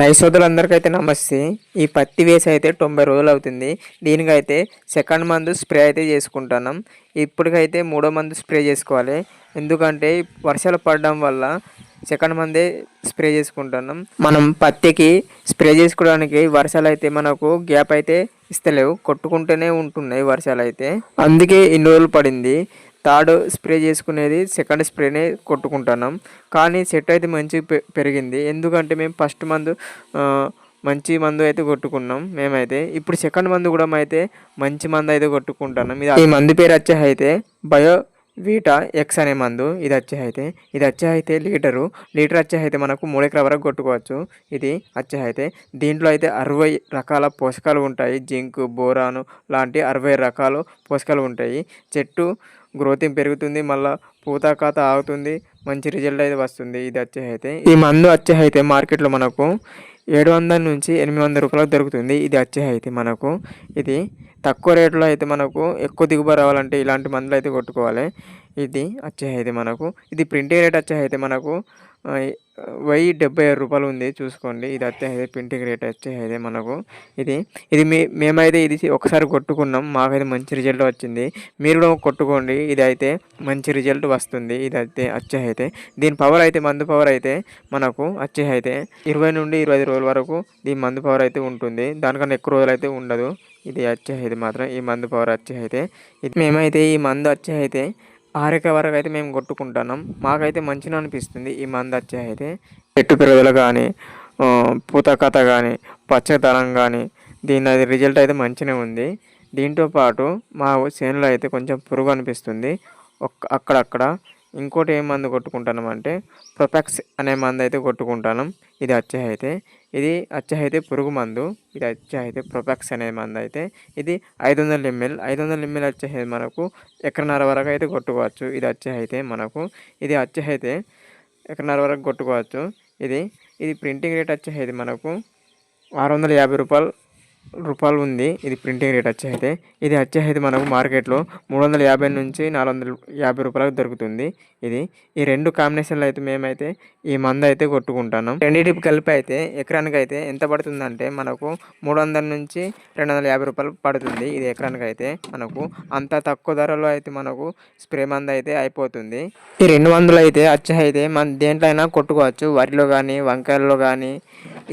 Rice సోదరులందరికైతే నమస్తే. ఈ పత్తి వేసి అయితే తొంభై రోజులు అవుతుంది దీనికైతే సెకండ్ మంత్ స్ప్రే అయితే చేసుకుంటున్నాం. ఇప్పటికైతే మూడో మంత్ స్ప్రే చేసుకోవాలి. ఎందుకంటే వర్షాలు పడడం వల్ల సెకండ్ మందే స్ప్రే చేసుకుంటున్నాం. మనం పత్తికి స్ప్రే చేసుకోవడానికి వర్షాలు అయితే మనకు గ్యాప్ అయితే ఇస్తలేవు. కొట్టుకుంటూనే ఉంటున్నాయి వర్షాలు అయితే అందుకే ఇన్ని రోజులు పడింది. థర్డ్ స్ప్రే చేసుకునేది సెకండ్ స్ప్రేనే కొట్టుకుంటున్నాం. కానీ సెట్ అయితే మంచి పెరిగింది. ఎందుకంటే మేము ఫస్ట్ మందు మంచి మందు అయితే కొట్టుకున్నాం మేమైతే. ఇప్పుడు సెకండ్ మందు కూడా అయితే మంచి మందు అయితే కొట్టుకుంటున్నాం. ఇది ఈ మందు పేరు వచ్చే అయితే బయో వీటా ఎక్స్ అనే మందు ఇది వచ్చే అయితే. ఇది వచ్చే అయితే లీటరు. లీటర్ వచ్చే అయితే మనకు మూడు ఎకరాల వరకు కొట్టుకోవచ్చు. ఇది వచ్చే అయితే. దీంట్లో అయితే అరవై రకాల పోషకాలు ఉంటాయి. జింక్ బోరాను లాంటి అరవై రకాల పోషకాలు ఉంటాయి. చెట్టు గ్రోతింగ్ పెరుగుతుంది మళ్ళీ పూత కాత ఆగుతుంది మంచి రిజల్ట్ అయితే వస్తుంది. ఇది వచ్చే అయితే ఈ మందు వచ్చే అయితే మార్కెట్లో మనకు ఏడు వందల నుంచి ఎనిమిది వందల రూపాయలకు దొరుకుతుంది. ఇది వచ్చే అయితే మనకు. ఇది తక్కువ రేట్లో అయితే మనకు ఎక్కువ దిగుబడి రావాలంటే ఇలాంటి మందులు అయితే కొట్టుకోవాలి. ఇది వచ్చే అయితే మనకు. ఇది ప్రింటింగ్ రేట్ వచ్చే అయితే మనకు వెయ్యి డెబ్బై ఆరు రూపాయలు ఉంది చూసుకోండి. ఇది వచ్చే ప్రింటింగ్ రేట్ వచ్చే అయితే మనకు. ఇది ఇది మే మేమైతే ఇది ఒకసారి కొట్టుకున్నాం. మాకైతే మంచి రిజల్ట్ వచ్చింది. మీరు కూడా కొట్టుకోండి. ఇది అయితే మంచి రిజల్ట్ వస్తుంది. ఇది అయితే వచ్చే అయితే దీని పవర్ అయితే మందు పవర్ అయితే మనకు వచ్చే అయితే ఇరవై నుండి ఇరవై ఐదు రోజుల వరకు దీని మందు పవర్ అయితే ఉంటుంది. దానికన్నా ఎక్కువ రోజులు అయితే ఉండదు. ఇది వచ్చే అయితే మాత్రం. ఈ మందు పవర్ వచ్చే అయితే ఇది మేమైతే ఈ మందు వచ్చే అయితే ఆరక వరకు అయితే మేము కొట్టుకుంటున్నాం. మాకైతే మంచిగా అనిపిస్తుంది ఈ మందు వచ్చే అయితే. చెట్టు పెరుగుదల కానీ పూత కథ కానీ పచ్చదనం కానీ దీని అది రిజల్ట్ అయితే మంచిగా ఉంది. దీంతో పాటు మా చేనులో అయితే కొంచెం పురుగు అనిపిస్తుంది. అక్కడక్కడ ఇంకోటి ఏ మందు కొట్టుకుంటున్నాం అంటే ప్రొపాక్స్ అనే మందు అయితే కొట్టుకుంటాను. ఇది వచ్చే అయితే ఇది వచ్చే అయితే పురుగు మందు. ఇది వచ్చే అయితే ప్రొపాక్స్ అనే మందు అయితే. ఇది ఐదు వందల ఎంఎల్. ఐదు వందల ఎంఎల్ వచ్చే మనకు ఎకరన్నర వరకు అయితే కొట్టుకోవచ్చు. ఇది వచ్చే అయితే మనకు. ఇది వచ్చే అయితే ఎకరన్నర వరకు కొట్టుకోవచ్చు. ఇది ఇది ప్రింటింగ్ రేట్ వచ్చే అయితే మనకు ఆరు వందల యాభై రూపాయలు రూపాయలు ఉంది. ఇది ప్రింటింగ్ రేట్ వచ్చి అయితే. ఇది వచ్చే అయితే మనకు మార్కెట్లో మూడు వందల యాభై నుంచి నాలుగు వందల యాభై రూపాయలకు దొరుకుతుంది. ఇది ఈ రెండు కాంబినేషన్లో అయితే మేమైతే ఈ మందు అయితే కొట్టుకుంటున్నాం. రెండింటికి కలిపి అయితే ఎకరానికి అయితే ఎంత పడుతుందంటే మనకు మూడు వందల నుంచి రెండు వందల యాభై రూపాయలు పడుతుంది. ఇది ఎకరానికి అయితే మనకు అంత తక్కువ ధరలో అయితే మనకు స్ప్రే మంద అయితే అయిపోతుంది. ఈ రెండు మందులు అయితే వచ్చే అయితే మన దేంట్లో అయినా కొట్టుకోవచ్చు. వరిలో కానీ వంకాయల్లో కానీ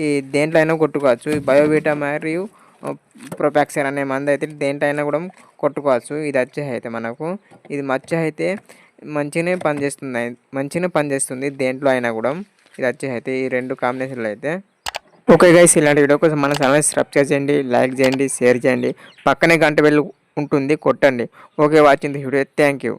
ఈ దేంట్లో అయినా కొట్టుకోవచ్చు బయోబీటా మరియు ప్రొపాక్సర్ అనే మందు అయితే దేంటైనా కూడా కొట్టుకోవచ్చు ఇది వచ్చే అయితే మనకు. ఇది మచ్చ అయితే మంచిగానే పనిచేస్తుంది. మంచిగానే పనిచేస్తుంది దేంట్లో అయినా కూడా. ఇది వచ్చే అయితే ఈ రెండు కాంబినేషన్లో అయితే. ఓకే గైస్ ఇలాంటి వీడియో కోసం మన ఛానల్ సబ్స్క్రైబ్ చేయండి లైక్ చేయండి షేర్ చేయండి. పక్కనే గంట వెళ్ళి ఉంటుంది కొట్టండి. Okay watching the video thank you